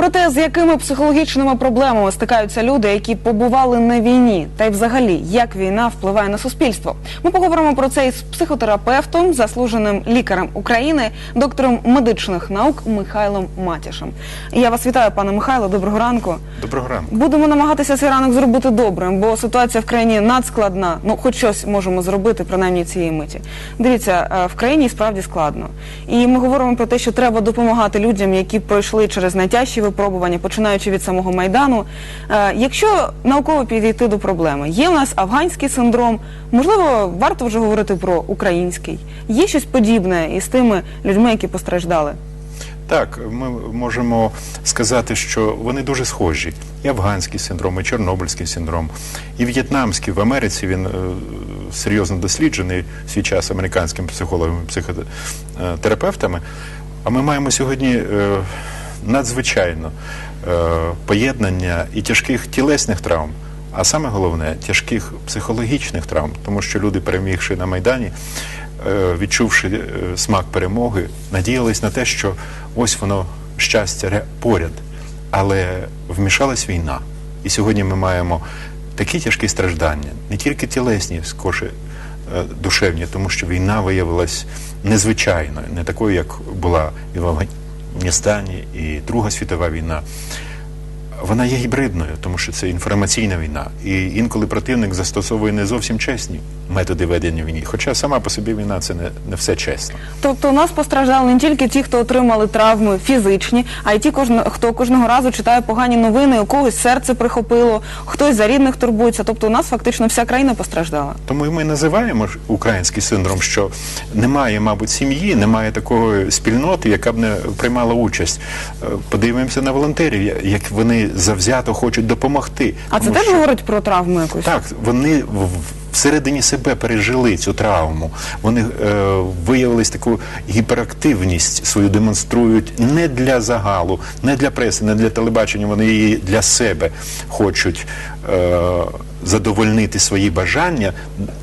Про те, з якими психологічними проблемами стикаються люди, які побували на війні, та й взагалі як війна впливає на суспільство. Ми поговоримо про це із психотерапевтом, заслуженим лікарем України, доктором медичних наук Михайлом Матішем. Я вас вітаю, пане Михайло. Доброго ранку. Доброго ранку. Будемо намагатися цей ранок зробити добрим, бо ситуація в країні надскладна. Ну, хоч щось можемо зробити, принаймні цієї миті. Дивіться, е, в країні справді складно. І ми говоримо про те, що треба допомагати людям, які пройшли через найтяжчі випробування, починаючи від самого майдану. Е, Якщо науково підійти до проблеми, є у нас афганський синдром, можливо, варто вже говорити про український. Є щось подібне із тими людьми, які постраждали. Так, ми можемо сказати, що вони дуже схожі. І афганський синдром, і чорнобильський синдром, і в'єтнамський в Америці він е, серйозно досліджений в свій час американськими психологами, психотерапевтами. А ми маємо сьогодні е, надзвичайно е, поєднання і тяжких тілесних травм, а саме головне тяжких психологічних травм, тому що люди, перемігши на Майдані, е, відчувши е, смак перемоги, надіялись на те, що ось воно щастя поряд. Але вмішалась війна. І сьогодні ми маємо такі тяжкі страждання, не тільки тілесні, скорше е, душевні, тому що війна виявилась незвичайною, не такою, як була і в Афганістані, і Друга світова війна. Вона є гібридною, тому що це інформаційна війна. І інколи противник застосовує не зовсім чесні методи ведення війни. Хоча сама по собі війна це не, не все чесно. Тобто у нас постраждали не тільки ті, хто отримали травми фізичні, а й ті, хто кожного разу читає погані новини, у когось серце прихопило, хтось за рідних турбується. Тобто у нас фактично вся країна постраждала. Тому і ми називаємо український синдром, що немає, мабуть, сім'ї, немає такої спільноти, яка б не приймала участь. Е, Подивимося на волонтерів, як вони завзято хочуть допомогти. А це теж що- говорить про травму якусь? Так, вони всередині себе пережили цю травму. Вони е, виявились таку гіперактивність свою демонструють не для загалу, не для преси, не для телебачення. Вони її для себе хочуть задовольнити свої бажання,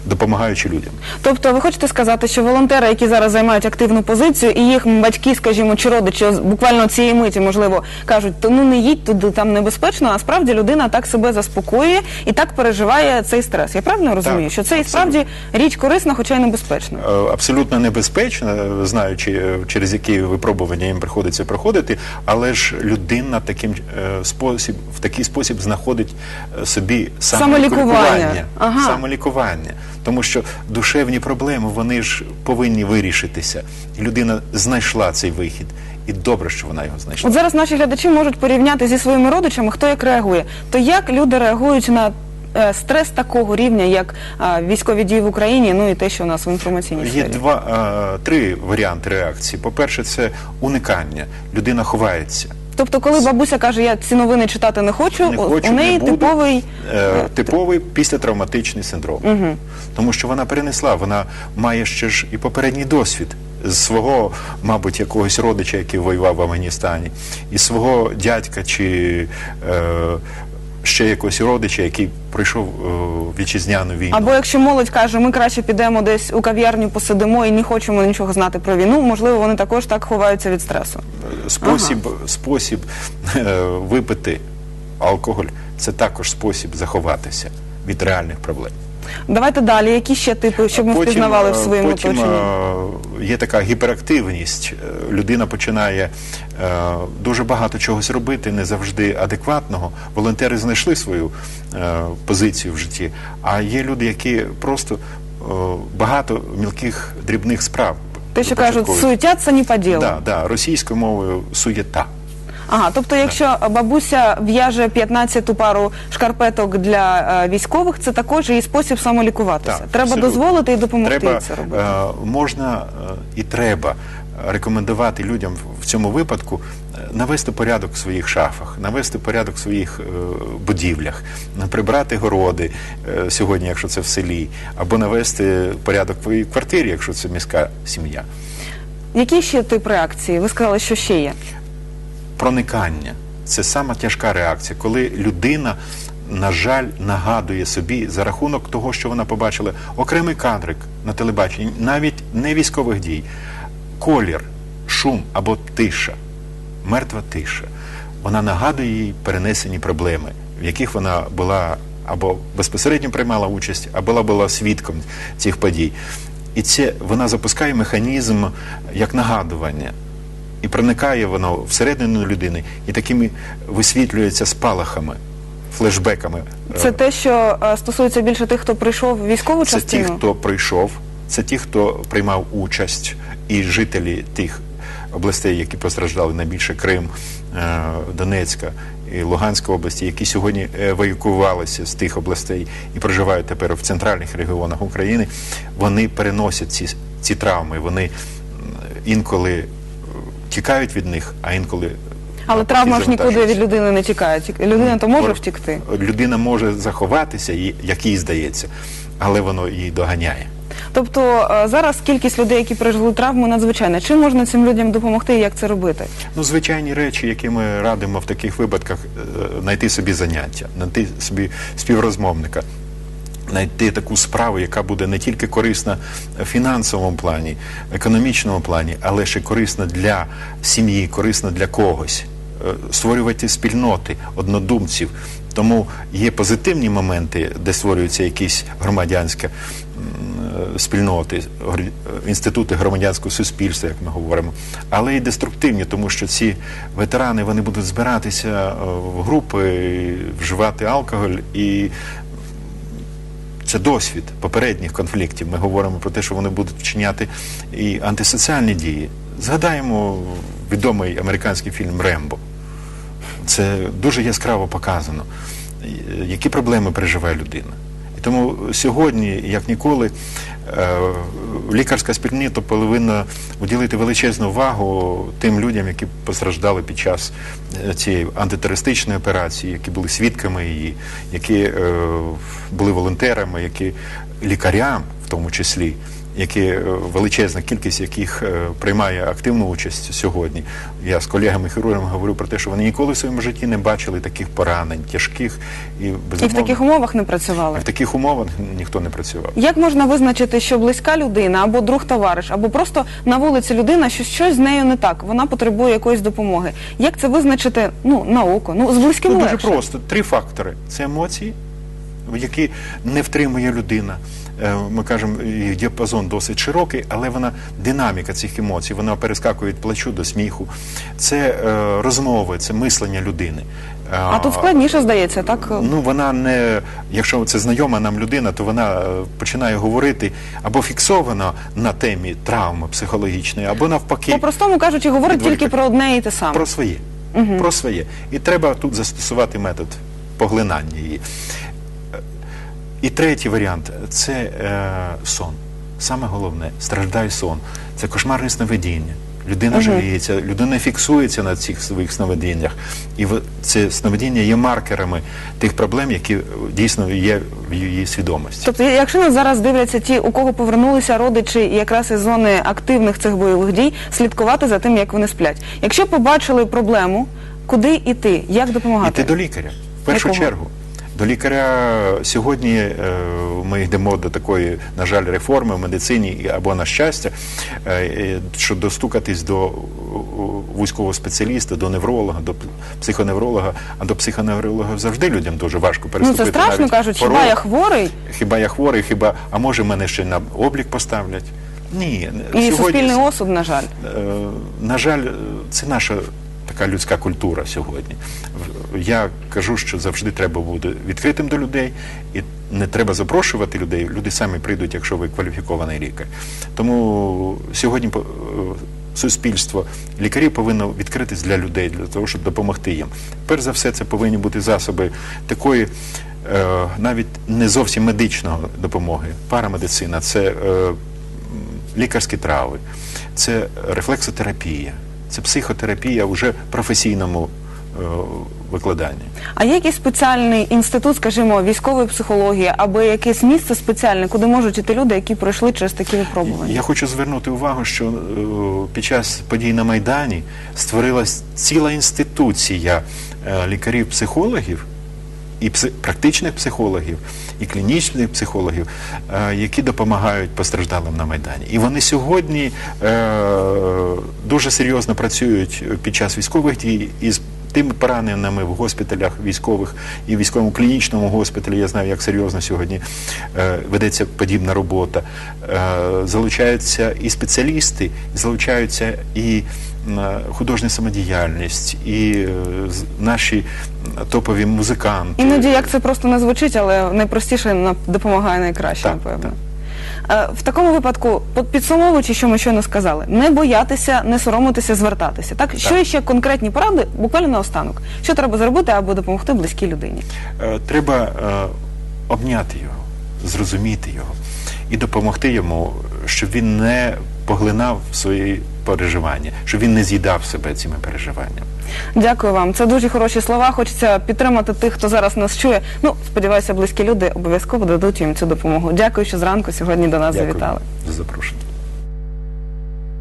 допомагаючи людям. Тобто, ви хочете сказати, що волонтери, які зараз займають активну позицію, і їх батьки, скажімо, чи родичі буквально цієї миті, можливо, кажуть, то ну не їдь туди, там небезпечно. А справді людина так себе заспокоює і так переживає цей стрес. Я правильно розумію, що це і справді річ корисна, хоча й небезпечна. Е, абсолютно небезпечно, е, знаючи, е, через які випробування їм приходиться проходити, але ж людина таким е, спосіб, в такий спосіб знаходить е, собі Самолікування. самолікування. Ага. самолікування. Тому що душевні проблеми вони ж повинні вирішитися. І людина знайшла цей вихід. І добре, що вона його знайшла. От зараз наші глядачі можуть порівняти зі своїми родичами, хто як реагує. То як люди реагують на е, стрес такого рівня, як е, військові дії в Україні, ну і те, що у нас в інформаційній Є два е, три варіанти реакції. По-перше, це уникання. Людина ховається. Тобто, коли бабуся каже, я ці новини читати не хочу, не хочу, у неї не буду. типовий Е, типовий післятравматичний синдром. Тому що вона перенесла, вона має ще ж і попередній досвід з свого, мабуть, якогось родича, який воював в Афганістані, і свого дядька чи е, ще якогось родича, який пройшов е, вітчизняну війну. Або якщо молодь каже, ми краще підемо десь у кав'ярню, посидимо і не хочемо нічого знати про війну, можливо, вони також так ховаються від стресу. спосіб, спосіб е, випити алкоголь це також спосіб заховатися від реальних проблем. Давайте далі. Які ще типи, щоб ми Потім, впізнавали в е, своєму потім, оточенні? е, Є така гіперактивність. Е, Людина починає е, дуже багато чогось робити, не завжди адекватного. Волонтери знайшли свою е, позицію в житті. А є люди, які просто е, багато мілких дрібних справ. Те, що кажуть, започатковують. суетяться не по ділу. Да, да, російською мовою суєта. Ага, тобто, якщо бабуся в'яже 15-ту пару шкарпеток для е, військових, це також і спосіб самолікуватися. Так, Треба абсолютно. дозволити і допомогти треба, це робити. Е, можна е, і треба рекомендувати людям в- цьому випадку е, навести порядок в своїх шафах, навести порядок в своїх е, будівлях, прибрати городи е, сьогодні, якщо це в селі, або навести порядок в своїй квартирі, якщо це міська сім'я. Який ще тип реакції? Ви сказали, що ще є. Проникання. Це сама тяжка реакція, коли людина, на жаль, нагадує собі за рахунок того, що вона побачила окремий кадрик на телебаченні, навіть не військових дій, колір, шум або тиша мертва тиша. Вона нагадує їй перенесені проблеми, в яких вона була або безпосередньо приймала участь, або була, свідком цих подій. І це вона запускає механізм як нагадування. І проникає воно всередину людини, і такими висвітлюється спалахами, флешбеками. Це те, що е, стосується більше тих, хто прийшов в військову Це ті, хто прийшов, це ті, хто приймав участь, і жителі тих областей, які постраждали найбільше Крим, е, Донецька і Луганська області, які сьогодні евакуювалися з тих областей і проживають тепер в центральних регіонах України, вони переносять ці, ці травми. Вони інколи е, тікають від них, а інколи Але травма ж нікуди від людини не тікає. Людина то може втікти. Людина може заховатися, як їй здається, але воно її доганяє. Тобто е, зараз кількість людей, які пережили травму, надзвичайна. Чим можна цим людям допомогти і як це робити? Ну, звичайні речі, які ми радимо в таких випадках, е, знайти собі заняття, знайти собі співрозмовника, знайти таку справу, яка буде не тільки корисна в фінансовому плані, економічному плані, але ще корисна для сім'ї, корисна для когось. Е, Створювати спільноти, однодумців. Тому є позитивні моменти, де створюються якісь громадянські е, спільноти, е, інститути громадянського суспільства, як ми говоримо, але і деструктивні, тому що ці ветерани вони будуть збиратися в групи, вживати алкоголь і це досвід попередніх конфліктів. Ми говоримо про те, що вони будуть вчиняти і антисоціальні дії. Згадаємо відомий американський фільм Рембо. Це дуже яскраво показано, які проблеми переживає людина. Тому сьогодні, як ніколи, е, лікарська спільнота повинна уділити величезну увагу тим людям, які постраждали під час е, цієї антитерористичної операції, які були свідками її, які е, були волонтерами, які лікарям, в тому числі, які е, величезна кількість яких е, приймає активну участь сьогодні. Я з колегами-хірургами говорю про те, що вони ніколи в своєму житті не бачили таких поранень, тяжких і І в таких умовах не працювали. в таких умовах ніхто не працював. Як можна визначити, що близька людина або друг товариш, або просто на вулиці людина, що щось з нею не так, вона потребує якоїсь допомоги? Як це визначити ну, на око? Ну, з близьким Ну, дуже легше. просто. Три фактори: це емоції, які не втримує людина. Е, Ми кажемо, їх діапазон досить широкий, але вона динаміка цих емоцій, вона перескакує від плачу до сміху. Це е, розмови, це мислення людини. Е, А тут складніше здається, так? Ну, вона не, якщо це знайома нам людина, то вона починає говорити або фіксовано на темі травми психологічної, або навпаки По-простому кажучи, говорить тільки про одне і те саме. про своє. Про своє. І треба тут застосувати метод поглинання її. І третій варіант це е, сон. Саме головне страждає сон. Це кошмарне сновидіння. Людина жаліється, людина фіксується на цих своїх сновидіннях. І в- це сновидіння є маркерами тих проблем, які е, дійсно є в її свідомості. Тобто, якщо нас зараз дивляться ті, у кого повернулися родичі якраз із зони активних цих бойових дій, слідкувати за тим, як вони сплять. Якщо побачили проблему, куди йти, як допомагати? Іти до лікаря. В першу Якого? чергу. До лікаря сьогодні е, ми йдемо до такої, на жаль, реформи в медицині або на щастя, е, що достукатись до вузького спеціаліста, до невролога, до психоневролога, а до психоневролога завжди людям дуже важко Ну переступити. це страшно навіть кажуть, хіба я хворий? Хіба я хворий, хіба, а може мене ще на облік поставлять? Ні, І суспільний осуд, на жаль. Е, На жаль, це наша така людська культура сьогодні. Я кажу, що завжди треба бути відкритим до людей, і не треба запрошувати людей. Люди самі прийдуть, якщо ви кваліфікований лікар. Тому сьогодні е, суспільство, лікарі повинно відкритись для людей, для того, щоб допомогти їм. Перш за все, це повинні бути засоби такої. е, Навіть не зовсім медичної допомоги, парамедицина, це е, лікарські трави, це рефлексотерапія, це психотерапія вже професійному е, викладанні. А є якийсь спеціальний інститут, скажімо, військової психології, або якесь місце спеціальне, куди можуть іти люди, які пройшли через такі випробування? Я хочу звернути увагу, що е, під час подій на Майдані створилась ціла інституція е, лікарів-психологів, і пси- практичних психологів, і клінічних психологів, е, які допомагають постраждалим на майдані. І вони сьогодні е, дуже серйозно працюють під час військових дій із тими пораненими в госпіталях військових і в військовому клінічному госпіталі. Я знаю, як серйозно сьогодні е, ведеться подібна робота. Залучаються і спеціалісти, залучаються і художня самодіяльність, і е, наші топові музиканти. Іноді як це просто не звучить, але найпростіше допомагає найкраще, Так, напевно. Е, В такому випадку, підсумовуючи, що ми щойно сказали, не боятися, не соромитися, звертатися. Так, що ще конкретні поради, буквально наостанок, що треба зробити, аби допомогти близькій людині? Е, Треба е, обняти його, зрозуміти його і допомогти йому, щоб він не поглинав свої переживання, щоб він не з'їдав себе цими переживаннями. Дякую вам. Це дуже хороші слова. Хочеться підтримати тих, хто зараз нас чує. Ну, сподіваюся, близькі люди обов'язково дадуть їм цю допомогу. Дякую, що зранку сьогодні до нас Дякую завітали. за запрошення.